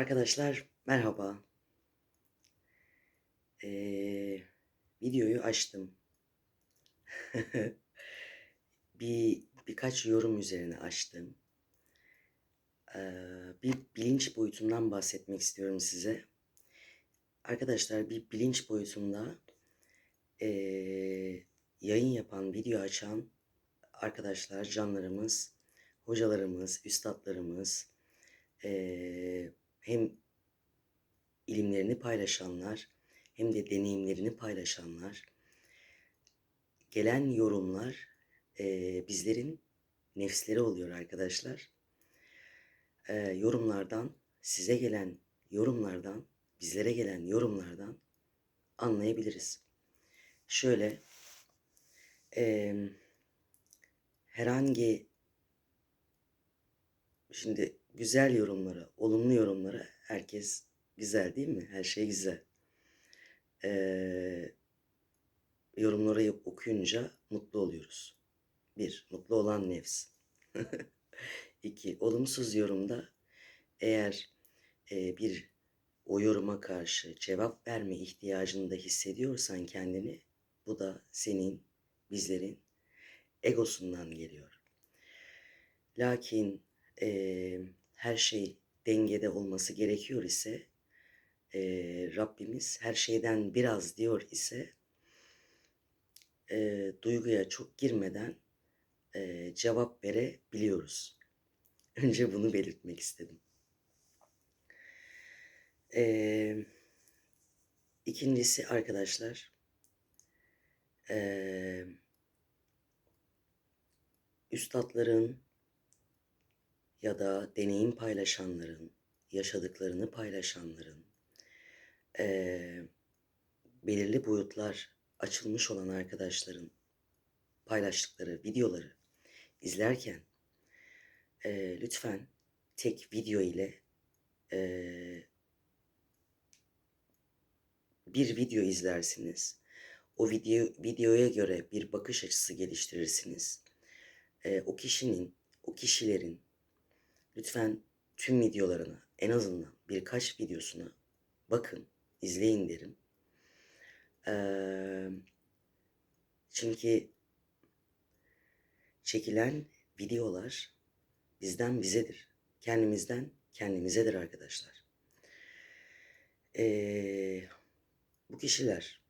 Arkadaşlar merhaba. Ee, videoyu açtım. bir birkaç yorum üzerine açtım. Ee, bir bilinç boyutundan bahsetmek istiyorum size. Arkadaşlar bir bilinç boyutunda ee, yayın yapan, video açan arkadaşlar, canlarımız, hocalarımız, üstadlarımız, ee, hem ilimlerini paylaşanlar hem de deneyimlerini paylaşanlar gelen yorumlar eee, bizlerin nefsleri oluyor arkadaşlar. Eee, yorumlardan size gelen yorumlardan bizlere gelen yorumlardan anlayabiliriz. Şöyle eee, herhangi Şimdi güzel yorumlara, olumlu yorumlara herkes güzel değil mi? Her şey güzel. Ee, yorumları okuyunca mutlu oluyoruz. Bir, mutlu olan nefs. İki, olumsuz yorumda eğer e, bir o yoruma karşı cevap verme ihtiyacında hissediyorsan kendini, bu da senin, bizlerin egosundan geliyor. Lakin eee, her şey dengede olması gerekiyor ise eee, Rabbimiz her şeyden biraz diyor ise eee, duyguya çok girmeden eee, cevap verebiliyoruz. Önce bunu belirtmek istedim. Eee ikincisi arkadaşlar eee üstadların ya da deneyim paylaşanların, yaşadıklarını paylaşanların, eee, belirli boyutlar açılmış olan arkadaşların paylaştıkları videoları izlerken eee, lütfen tek video ile eee, bir video izlersiniz. O video videoya göre bir bakış açısı geliştirirsiniz. Eee, o kişinin, o kişilerin Lütfen tüm videolarına en azından birkaç videosuna bakın, izleyin derim. Ee, çünkü çekilen videolar bizden bizedir. Kendimizden kendimizedir arkadaşlar. Ee, bu kişiler,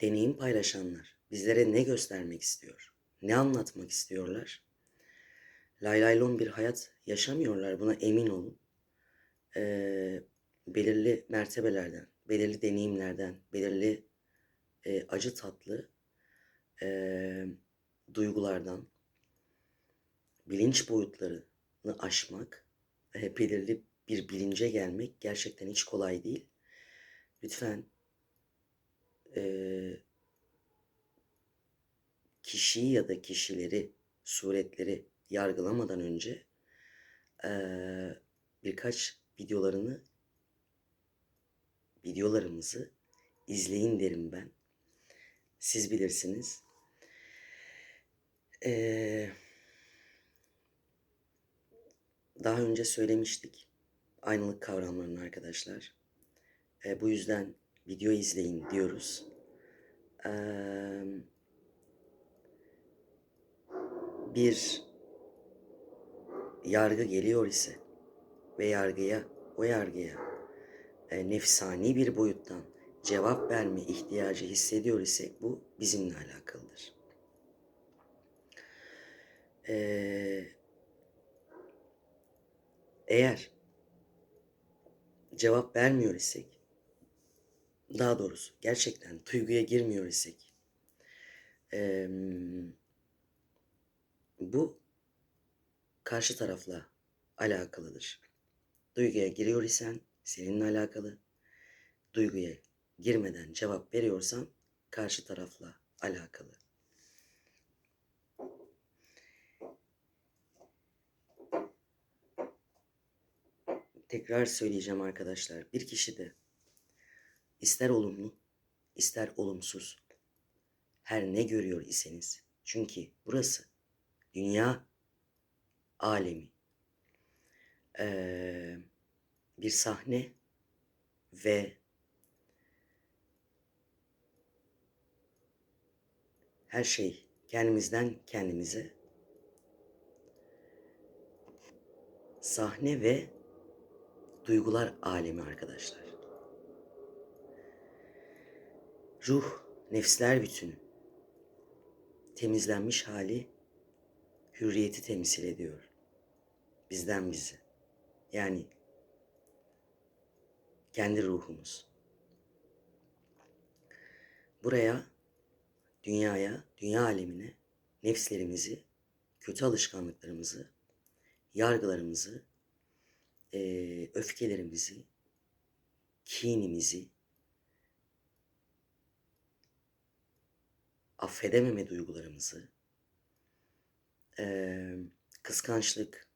deneyim paylaşanlar bizlere ne göstermek istiyor? Ne anlatmak istiyorlar? Laylaylon bir hayat yaşamıyorlar. Buna emin olun. Ee, belirli mertebelerden, belirli deneyimlerden, belirli e, acı tatlı e, duygulardan, bilinç boyutlarını aşmak, e, belirli bir bilince gelmek gerçekten hiç kolay değil. Lütfen e, kişiyi ya da kişileri, suretleri yargılamadan önce eee, birkaç videolarını videolarımızı izleyin derim ben. Siz bilirsiniz. Eee, daha önce söylemiştik aynılık kavramlarını arkadaşlar. E, bu yüzden video izleyin diyoruz. Eee, bir yargı geliyor ise ve yargıya, o yargıya e, nefsani bir boyuttan cevap verme ihtiyacı hissediyor isek bu bizimle alakalıdır. Ee, eğer cevap vermiyor isek, daha doğrusu gerçekten duyguya girmiyor isek, e, bu karşı tarafla alakalıdır. Duyguya giriyor isen seninle alakalı. Duyguya girmeden cevap veriyorsan karşı tarafla alakalı. Tekrar söyleyeceğim arkadaşlar. Bir kişi de ister olumlu, ister olumsuz her ne görüyor iseniz çünkü burası dünya alemi. Ee, bir sahne ve her şey kendimizden kendimize sahne ve duygular alemi arkadaşlar. Ruh, nefsler bütünü, temizlenmiş hali hürriyeti temsil ediyor. Bizden bize. Yani kendi ruhumuz. Buraya, dünyaya, dünya alemine nefslerimizi, kötü alışkanlıklarımızı, yargılarımızı, eee, öfkelerimizi, kinimizi, affedememe duygularımızı, eee, kıskançlık,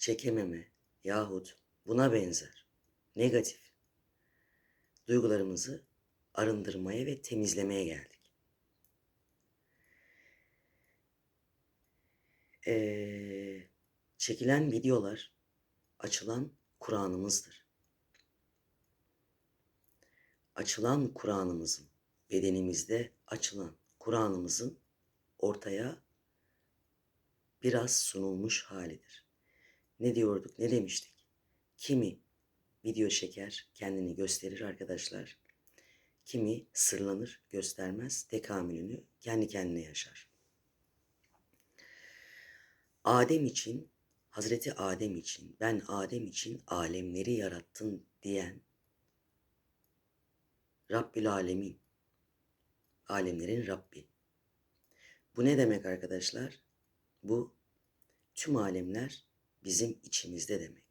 çekememe yahut buna benzer negatif duygularımızı arındırmaya ve temizlemeye geldik. Eee, çekilen videolar açılan Kur'an'ımızdır. Açılan Kur'an'ımızın, bedenimizde açılan Kur'an'ımızın ortaya biraz sunulmuş halidir. Ne diyorduk, ne demiştik? Kimi video çeker, kendini gösterir arkadaşlar. Kimi sırlanır, göstermez, tekamülünü kendi kendine yaşar. Adem için, Hazreti Adem için, ben Adem için alemleri yarattın diyen Rabbül Alemin, alemlerin Rabbi. Bu ne demek arkadaşlar? Bu tüm alemler bizim içimizde demek.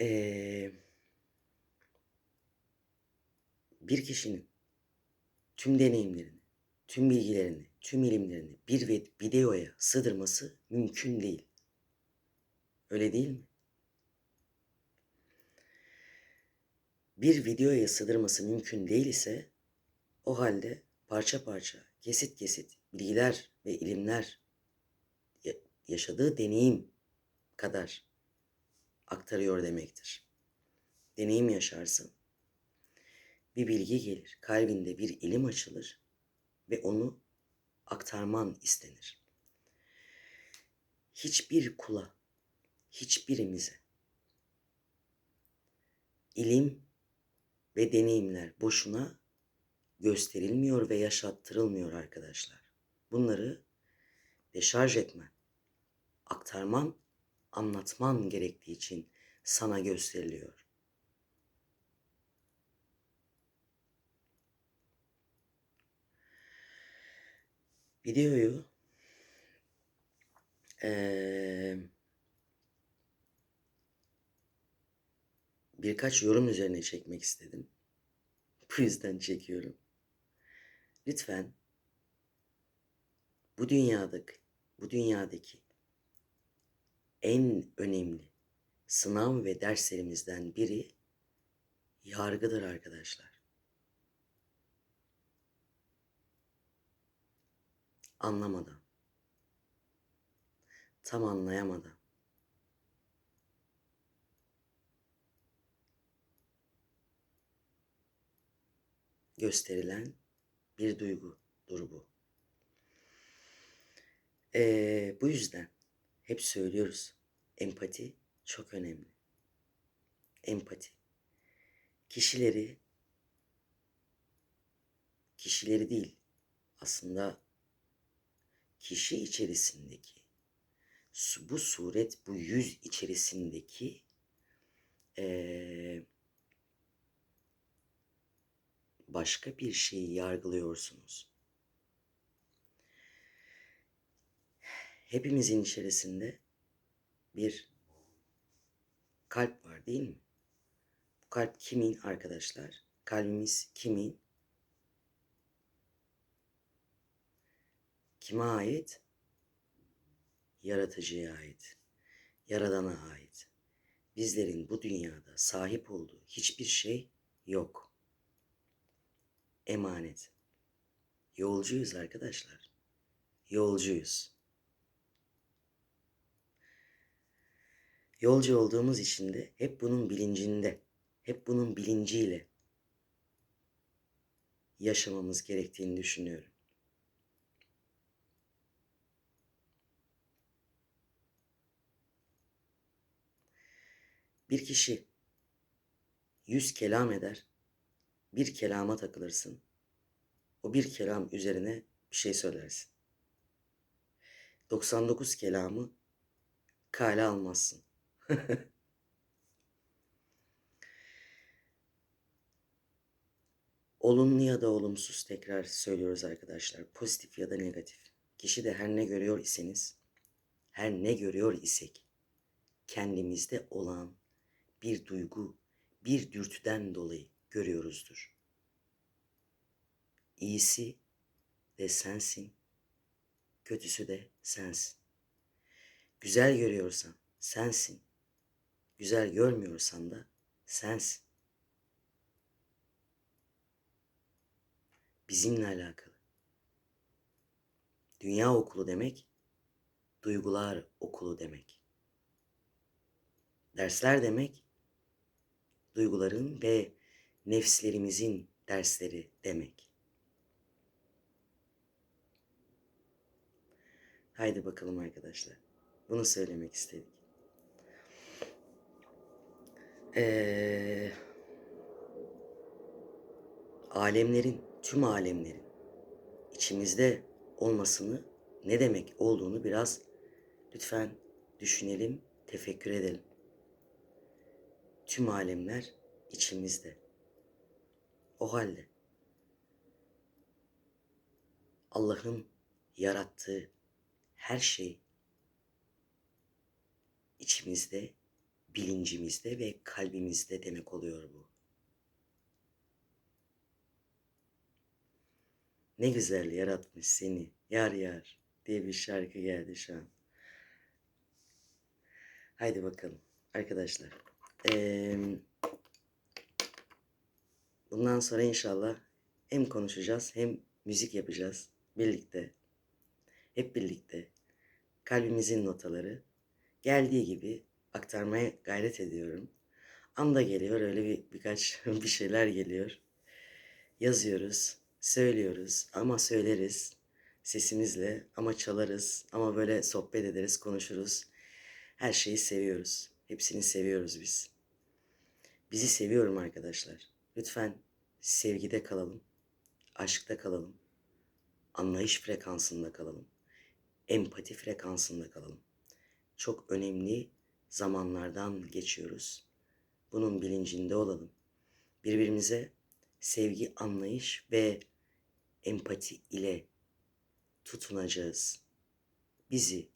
Ee, bir kişinin tüm deneyimlerini, tüm bilgilerini, tüm ilimlerini bir videoya sığdırması mümkün değil. Öyle değil mi? Bir videoya sığdırması mümkün değil ise o halde parça parça, kesit kesit bilgiler ve ilimler yaşadığı deneyim kadar aktarıyor demektir. Deneyim yaşarsın. Bir bilgi gelir, kalbinde bir ilim açılır ve onu aktarman istenir. Hiçbir kula, hiçbirimize ilim ve deneyimler boşuna gösterilmiyor ve yaşattırılmıyor arkadaşlar. Bunları deşarj etmen, aktarman, anlatman gerektiği için sana gösteriliyor. Videoyu ee, birkaç yorum üzerine çekmek istedim. Bu yüzden çekiyorum. Lütfen bu dünyadaki bu dünyadaki en önemli sınav ve derslerimizden biri yargıdır arkadaşlar. Anlamadan, tam anlayamadan, gösterilen bir duygudur bu. Ee, bu yüzden hep söylüyoruz. Empati çok önemli. Empati. Kişileri kişileri değil aslında kişi içerisindeki bu suret bu yüz içerisindeki ee, başka bir şeyi yargılıyorsunuz. Hepimizin içerisinde bir kalp var değil mi? Bu kalp kimin arkadaşlar? Kalbimiz kimin? Kime ait? Yaratıcıya ait. Yaradana ait. Bizlerin bu dünyada sahip olduğu hiçbir şey yok. Emanet. Yolcuyuz arkadaşlar. Yolcuyuz. Yolcu olduğumuz için de hep bunun bilincinde, hep bunun bilinciyle yaşamamız gerektiğini düşünüyorum. Bir kişi yüz kelam eder, bir kelama takılırsın. O bir kelam üzerine bir şey söylersin. 99 kelamı kale almazsın. Olumlu ya da olumsuz tekrar söylüyoruz arkadaşlar. Pozitif ya da negatif. Kişi de her ne görüyor iseniz, her ne görüyor isek, kendimizde olan bir duygu, bir dürtüden dolayı görüyoruzdur. İyisi de sensin, kötüsü de sensin. Güzel görüyorsan sensin. Güzel görmüyorsan da sensin. Bizimle alakalı. Dünya okulu demek, duygular okulu demek. Dersler demek, duyguların ve nefslerimizin dersleri demek. Haydi bakalım arkadaşlar. Bunu söylemek istedik. Ee, alemlerin, tüm alemlerin içimizde olmasını ne demek olduğunu biraz lütfen düşünelim, tefekkür edelim. Tüm alemler içimizde. O halde Allah'ın yarattığı her şey içimizde, bilincimizde ve kalbimizde demek oluyor bu. Ne güzel yaratmış seni yar yar diye bir şarkı geldi şu an. Haydi bakalım arkadaşlar. Ee, bundan sonra inşallah hem konuşacağız hem müzik yapacağız birlikte. Hep birlikte kalbimizin notaları geldiği gibi aktarmaya gayret ediyorum. Anda geliyor öyle bir birkaç bir şeyler geliyor. Yazıyoruz, söylüyoruz ama söyleriz sesimizle ama çalarız ama böyle sohbet ederiz, konuşuruz. Her şeyi seviyoruz. Hepsini seviyoruz biz. Bizi seviyorum arkadaşlar. Lütfen sevgide kalalım. Aşkta kalalım. Anlayış frekansında kalalım. Empati frekansında kalalım çok önemli zamanlardan geçiyoruz. Bunun bilincinde olalım. Birbirimize sevgi, anlayış ve empati ile tutunacağız. Bizi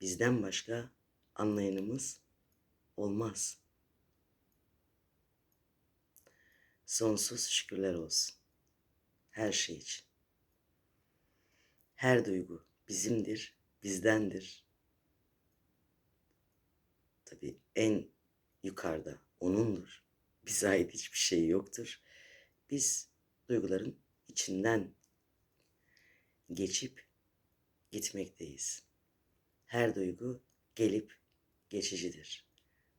bizden başka anlayanımız olmaz. Sonsuz şükürler olsun. Her şey için. Her duygu bizimdir, bizdendir tabii en yukarıda O'nundur. Bize ait hiçbir şey yoktur. Biz duyguların içinden geçip gitmekteyiz. Her duygu gelip geçicidir.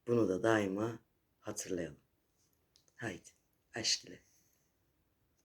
Bunu da daima hatırlayalım. Haydi aşk ile.